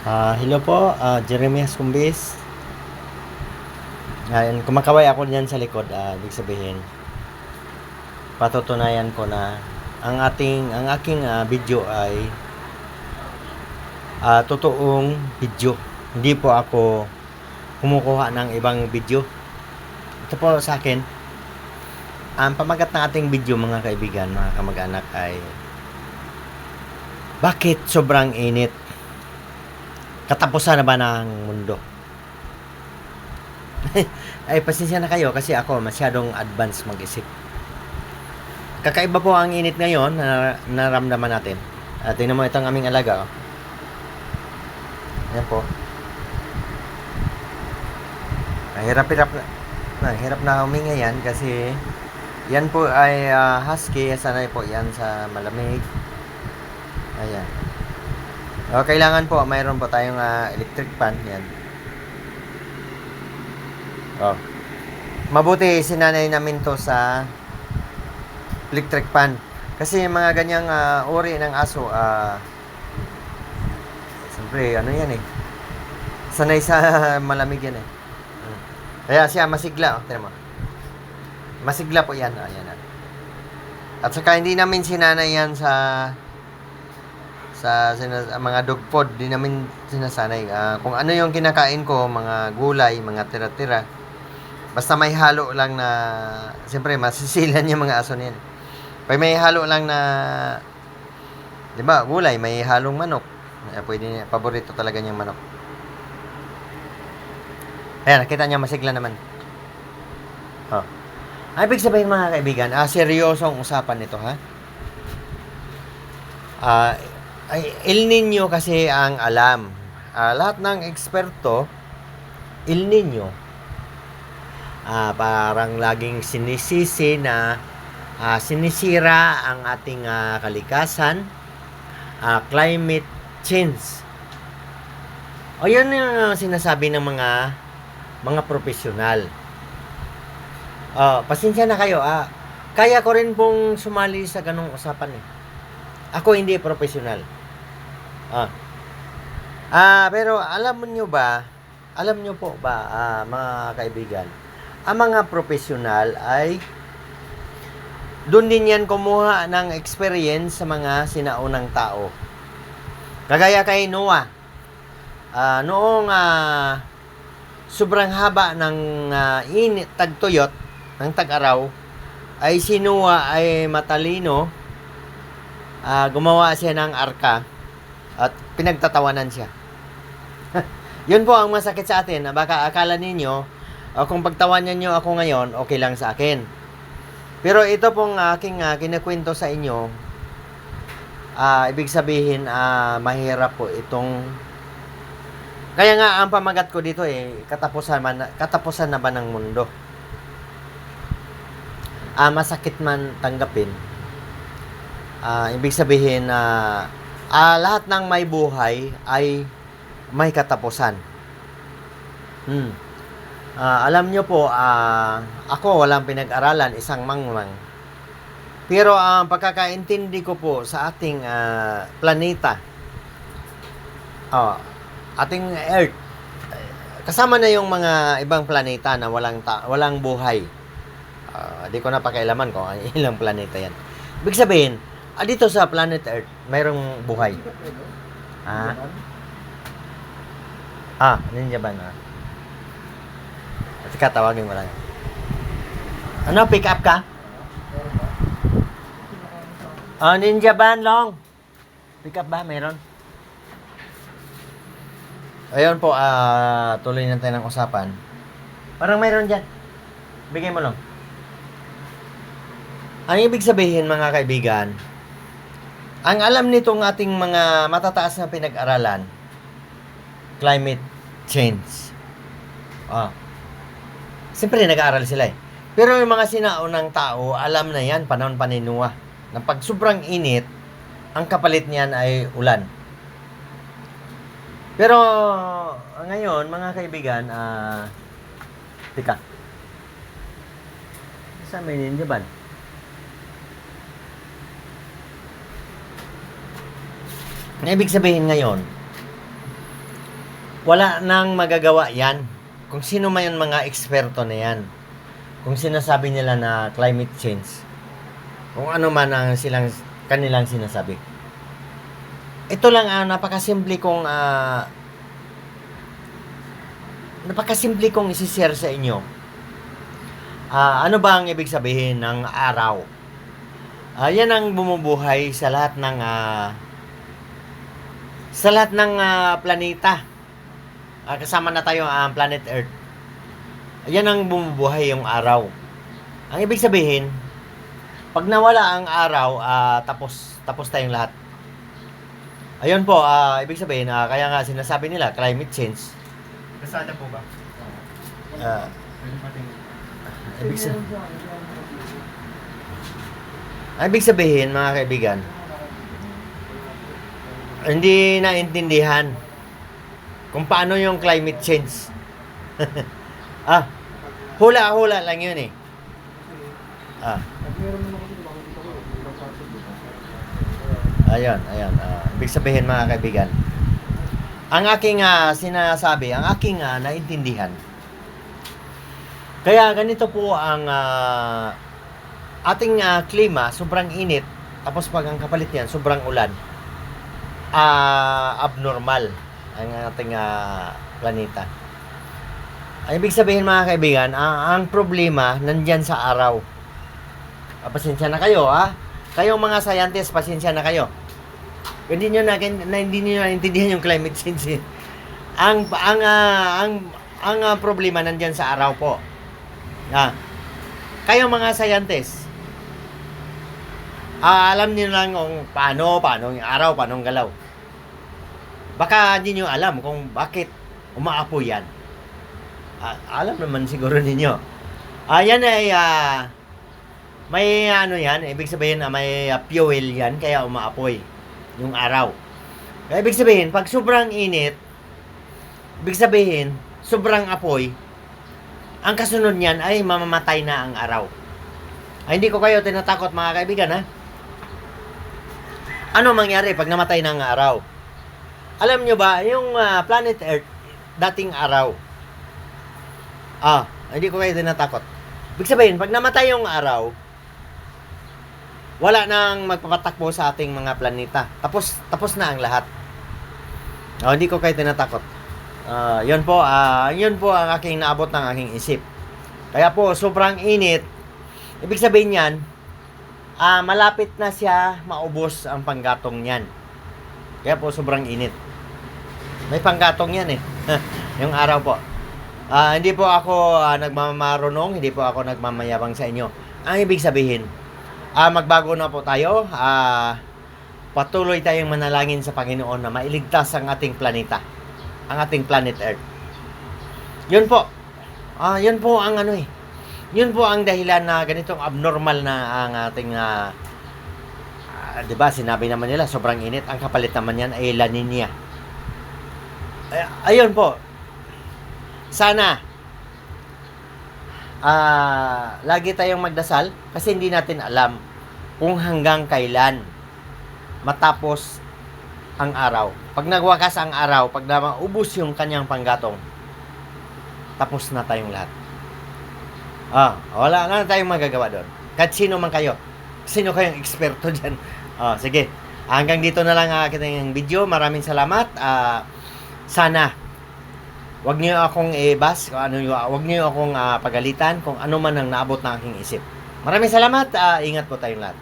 Ah, hello po, ah, Jeremias Kumbis. Ngayon, kumakaway ako diyan sa likod, ah, ibig sabihin, patutunayan ko na ang ating, ang aking ah, video ay ah, totoong video. Hindi po ako kumukuha ng ibang video. Ito po sa akin, ang pamagat ng ating video mga kaibigan, mga kamag-anak ay bakit sobrang init? Katapusan na ba ng mundo? Ay, pasensya na kayo kasi ako masyadong advance mag-isip. Kakaiba po ang init ngayon na naramdaman natin. At tingnan mo itong aming alaga. Oh. Ayan po. Hirap-hirap na. na hirap na huminga yan kasi yan po ay ah, husky. Sanay po yan sa malamig. Ayan. O, kailangan po, mayroon po tayong ah, electric fan. Yan. O. Mabuti, sinanay namin to sa electric fan. Kasi yung mga ganyang ah, uri ng aso, ah, siyempre, ano yan eh. Sanay sa malamig yan eh. Kaya siya masigla, oh, mo. Masigla po yan. Ayan, ah. At saka hindi namin sinanay yan sa sa sinas- mga dog food, di namin sinasanay. Ah, kung ano yung kinakain ko, mga gulay, mga tira-tira, basta may halo lang na, siyempre, masisilan yung mga aso niyan. Pag may halo lang na, di ba, gulay, may halong manok. Eh, pwede niya, paborito talaga niyang manok. Ayan, nakita niya masigla naman. Oh. Ang ibig sabihin mga kaibigan, ah, seryosong usapan nito ha. Ah, ay, El Nino kasi ang alam. Ah, lahat ng eksperto, El Nino, ah, parang laging sinisisi na ah, sinisira ang ating ah, kalikasan, ah, climate change. O yun yung sinasabi ng mga mga profesional. Ah, pasensya na kayo. Ah, kaya ko rin pong sumali sa ganong usapan eh. Ako hindi profesional. Ah. Ah, pero alam nyo ba, alam nyo po ba, ah, mga kaibigan, ang mga profesional ay doon din yan kumuha ng experience sa mga sinaunang tao. Kagaya kay Noah. Ah, noong ah, sobrang haba ng ah, init, tagtuyot, ng tag-araw, ay si Noah ay matalino, ah, gumawa siya ng arka, at pinagtatawanan siya. Yun po ang masakit sa atin. na Baka akala ninyo, ah, kung pagtawanan nyo ako ngayon, okay lang sa akin. Pero ito pong aking uh, kinakwento sa inyo, ah, ibig sabihin, ah, mahirap po itong kaya nga ang pamagat ko dito eh katapusan man katapusan na ba ng mundo? Ah masakit man tanggapin. Ah ibig sabihin na ah, lahat ng may buhay ay may katapusan. Hmm. Ah, alam nyo po, ah, ako walang pinag-aralan, isang mangmang. Pero ang pagkakaintindi ko po sa ating ah, planeta, oh, ating Earth, kasama na yung mga ibang planeta na walang ta- walang buhay. Ah, di ko na pakialaman kung ang ilang planeta yan. Ibig sabihin, ah, dito sa planet Earth, mayroong buhay. Ah, ah, ninja ba na? At saka tawagin mo lang. Ano, pick up ka? Ah, ninja ban long. Pick up ba? Meron? Ayun po, ah, tuloy na tayo ng usapan. Parang mayroon dyan. Bigay mo lang. Ang ibig sabihin, mga kaibigan, ang alam nitong ating mga matataas na pinag-aralan, climate change. Ah. Siyempre, nag-aaral sila eh. Pero yung mga sinaunang tao, alam na yan, panahon pa ni Noah, na pag sobrang init, ang kapalit niyan ay ulan. Pero ngayon, mga kaibigan, ah tika. Sa amin hindi Ang ibig sabihin ngayon, wala nang magagawa yan. Kung sino man yung mga eksperto na yan. Kung sinasabi nila na climate change. Kung ano man ang silang kanilang sinasabi. Ito lang ah, napakasimple kong ah, napakasimple kong isi-share sa inyo. Ah, ano ba ang ibig sabihin ng araw? Ah, yan ang bumubuhay sa lahat ng ah, sa lahat ng ah, planeta. Ah, kasama na tayo ang planet Earth. Yan ang bumubuhay yung araw. Ang ibig sabihin, pag nawala ang araw, ah, tapos tapos tayong lahat. Ayun po, ah, ibig sabihin, ah, kaya nga sinasabi nila, climate change. Kasada po ba? Pating... ibig, sa- ang ibig sabihin, mga kaibigan, hindi naintindihan kung paano yung climate change. ah, hula-hula lang yun eh. Ah, ayun, ayun. Ah, ibig sabihin mga kaibigan, ang aking ah, sinasabi, ang aking ah, naintindihan, kaya ganito po ang ah, ating ah, klima, sobrang init, tapos pag ang kapalit niyan, sobrang ulan, ah, abnormal ang ating ah, planeta. Ang ibig sabihin mga kaibigan, ang, ang problema nandyan sa araw. Ah, pasensya na kayo ha. Kayong mga scientists, pasensya na kayo. Hindi niyo na, na hindi niyo naintindihan yung climate change. eh. Ang ang ah, ang ang ah, problema nandyan sa araw po. Ah. Kayo mga scientists, ah, alam niyo lang kung paano, paano yung araw, paano ang galaw. Baka hindi niyo alam kung bakit umaapoy yan. Ah, alam naman siguro ninyo. Ah, yan ay ah, may ano yan, ibig sabihin na may ah, fuel yan kaya umaapoy yung araw. Kaya ibig sabihin, pag sobrang init, ibig sabihin, sobrang apoy, ang kasunod niyan ay mamamatay na ang araw. Ay, hindi ko kayo tinatakot mga kaibigan ha. Ano mangyari pag namatay na ang araw? Alam nyo ba, yung ah, planet Earth, dating araw, ah, hindi ko kayo tinatakot. Ibig sabihin, pag namatay yung araw, wala nang magpapatakbo sa ating mga planeta. Tapos tapos na ang lahat. Oh, hindi ko kayo tinatakot. Ah, 'yun po, ah, 'yun po ang aking naabot ng aking isip. Kaya po sobrang init. Ibig sabihin niyan, ah, malapit na siya maubos ang panggatong niyan. Kaya po sobrang init. May panggatong yan eh. yung araw po. Ah, hindi po ako ah, nagmamarunong, hindi po ako nagmamayabang sa inyo. Ang ibig sabihin, Ah, magbago na po tayo. Ah, patuloy tayong manalangin sa Panginoon na mailigtas ang ating planeta. Ang ating planet Earth. Yun po. Ah, yun po ang ano eh. Yun po ang dahilan na ganitong abnormal na ang ating ah, ah, 'di ba? Sinabi naman nila sobrang init. Ang kapalit naman yan ay La Nina. Ay, ayun po. Sana ah lagi tayong magdasal kasi hindi natin alam kung hanggang kailan matapos ang araw. Pag nagwakas ang araw, pag naubos yung kanyang panggatong, tapos na tayong lahat. Ah, wala na tayong magagawa doon. Kahit sino man kayo. Sino kayong eksperto dyan. Ah, sige. Hanggang dito na lang ang aking video. Maraming salamat. Ah, sana Huwag niyo akong i-bas, ano huwag niyo akong ah, pagalitan kung ano man ang naabot ng aking isip. Maraming salamat, ah, ingat po tayong lahat.